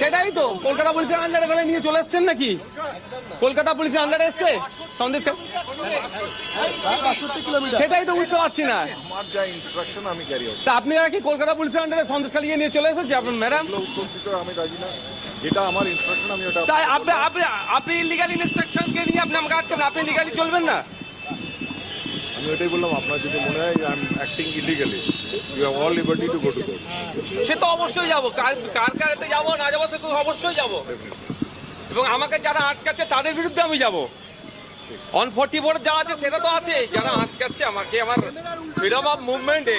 সেটাই তো। কলকাতা পুলিশের আন্ডারে করে নিয়ে চলে এসছেন নাকি? কলকাতা পুলিশের আন্ডারে এসছে? সন্দেশ সেটাই তো বুঝতে পারছি না। ইনস্ট্রাকশন আমি তা আপনি আর কি কলকাতা পুলিশের আন্ডারে সন্দেশ খালিয়ে নিয়ে চলে এসেছে আপনার ম্যাডাম আমি রাজি না। আমার ইনস্ট্রাকশন আমি ওটা তাই আপনি আপনি আপনি ইলিগাল ইনস্ট্রাকশনকে নিয়ে আপনি আমাকে আটকাবেন আপনি লিগালি চলবেন না? আমি ওটাই বললাম আপনার যদি মনে হয় I am acting illegally you have all liberty to go to court সে তো অবশ্যই যাব। কার কার কারেতে যাব না যাব সে তো অবশ্যই যাব। এবং আমাকে যারা আটকাচ্ছে তাদের বিরুদ্ধে আমি যাব। অন ফোর্টি ফোর যা আছে সেটা তো আছে। যারা আটকাচ্ছে আমাকে আমার ফ্রিডম অফ মুভমেন্টে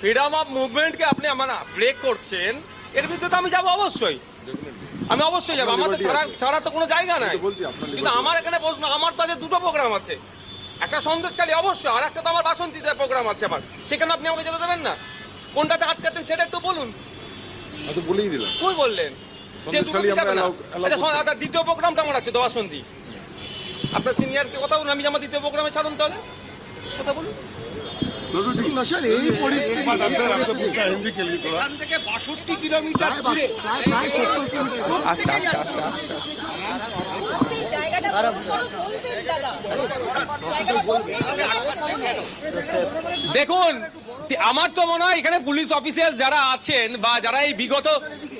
ফ্রিডম অফ মুভমেন্টকে আপনি আমার ব্রেক করছেন এর বিরুদ্ধে তো আমি যাব অবশ্যই। আমি অবশ্যই যাব। আমার তো ছাড়া ছাড়া তো কোনো জায়গা নাই। কিন্তু আমার এখানে প্রশ্ন আমার তো আছে দুটো প্রোগ্রাম আছে। একটা সন্দেশকালী অবশ্যই আর একটা তো আমার বাসন্তীতে প্রোগ্রাম আছে আমার। সেখানে আপনি আমাকে যেতে দেবেন না? কোনটাতে আটকাতেন সেটা একটু বলুন। আমি তো বলেই দিলাম। কই বললেন? যে দুটো যাবে না। আচ্ছা আচ্ছা, দ্বিতীয় প্রোগ্রামটা আমার আছে দোয়াসন্ধি। আপনার সিনিয়রকে কথা বলুন আমি যে আমার দ্বিতীয় প্রোগ্রামে ছাড়ুন তাহলে। কথা বলুন। দেখুন, আমার তো মনে হয় এখানে পুলিশ অফিসিয়াল যারা আছেন বা যারা এই বিগত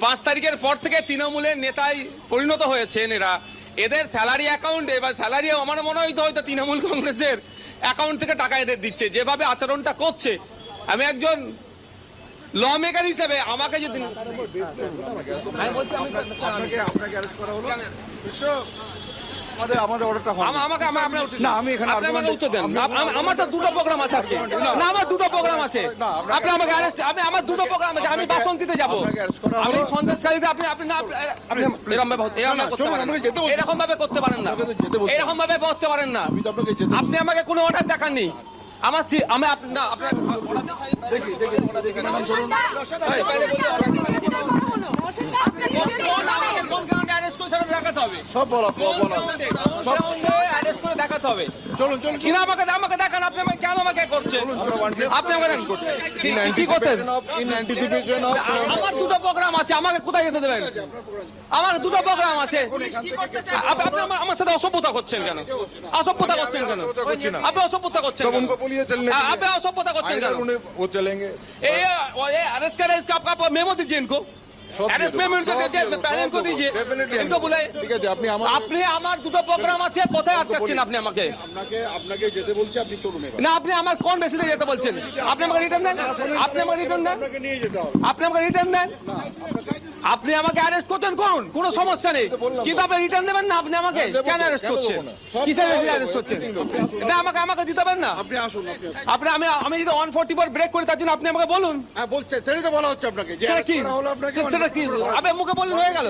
পাঁচ তারিখের পর থেকে তৃণমূলের নেতায় পরিণত হয়েছেন এরা, এদের স্যালারি অ্যাকাউন্টে বা স্যালারি আমার মনে হয় তো হয়তো তৃণমূল কংগ্রেসের অ্যাকাউন্ট থেকে টাকা এদের দিচ্ছে যেভাবে আচরণটা করছে। আমি একজন ল মেকার হিসেবে আমাকে যদি আপনাকে আপনাকে করা হলো। আমাদের আমাদের অর্ডারটা হয় আমাকে আমা- আপনার না, আমি এখানে আপনি আমাকে উত্তর দেন আমার তো দুটো প্রোগ্রাম আছে আজকে না আমার দুটো প্রোগ্রাম আছে আপনি আমাকে অ্যারেস্ট আমি আমার দুটো প্রোগ্রাম আছে আমি বাসন্তীতে যাব সন্দেশকারীতে আপনি আপনি না আপনি আপনি এরকম ভাবে এরকম করতে পারেন না। আমাকে যেতে এরকম ভাবে করতে পারেন না। এরকম ভাবে করতে পারেন আপনি আমাকে কোনো অর্ডার দেখাননি আমার আমি না আপনার order দেখাই- দেখি দেখি দেখি নাম করুন এই, বাইরে বলি order দেখাই। কোন- কোন দাদা আমাকে কোন কারণে arrest করেছে সেটা দেখাতে হবে আমার দুটো প্রোগ্রাম আছে আমাকে আমার আপনি আমার সাথে অসভ্যতা করছেন কেন? অসভ্যতা করছেন কেন? আপনি অসভ্যতা করছেন আপনি অসভ্যতা করছেন কেন? वो चलेंगे ए, ए, अरेस्ट करें इसका आपका मेमो আপনি আমাকে? কোন অ্যারেস্ট করতেন করুন কোনো সমস্যা নেই। কিন্তু আপনি রিটার্ন দেবেন না আপনি আমাকে কেন অ্যারেস্ট করছেন? কিসের না আমাকে আমাকে দিতে পারেন না? আপনি আমি আমি যদি ওয়ান ফোর্টি পর ব্রেক করি তার জন্য আপনি আমাকে বলুন। বলছে বলা হচ্ছে আপনাকে। কি? কি? আবে মুখে বললেন হয়ে গেল।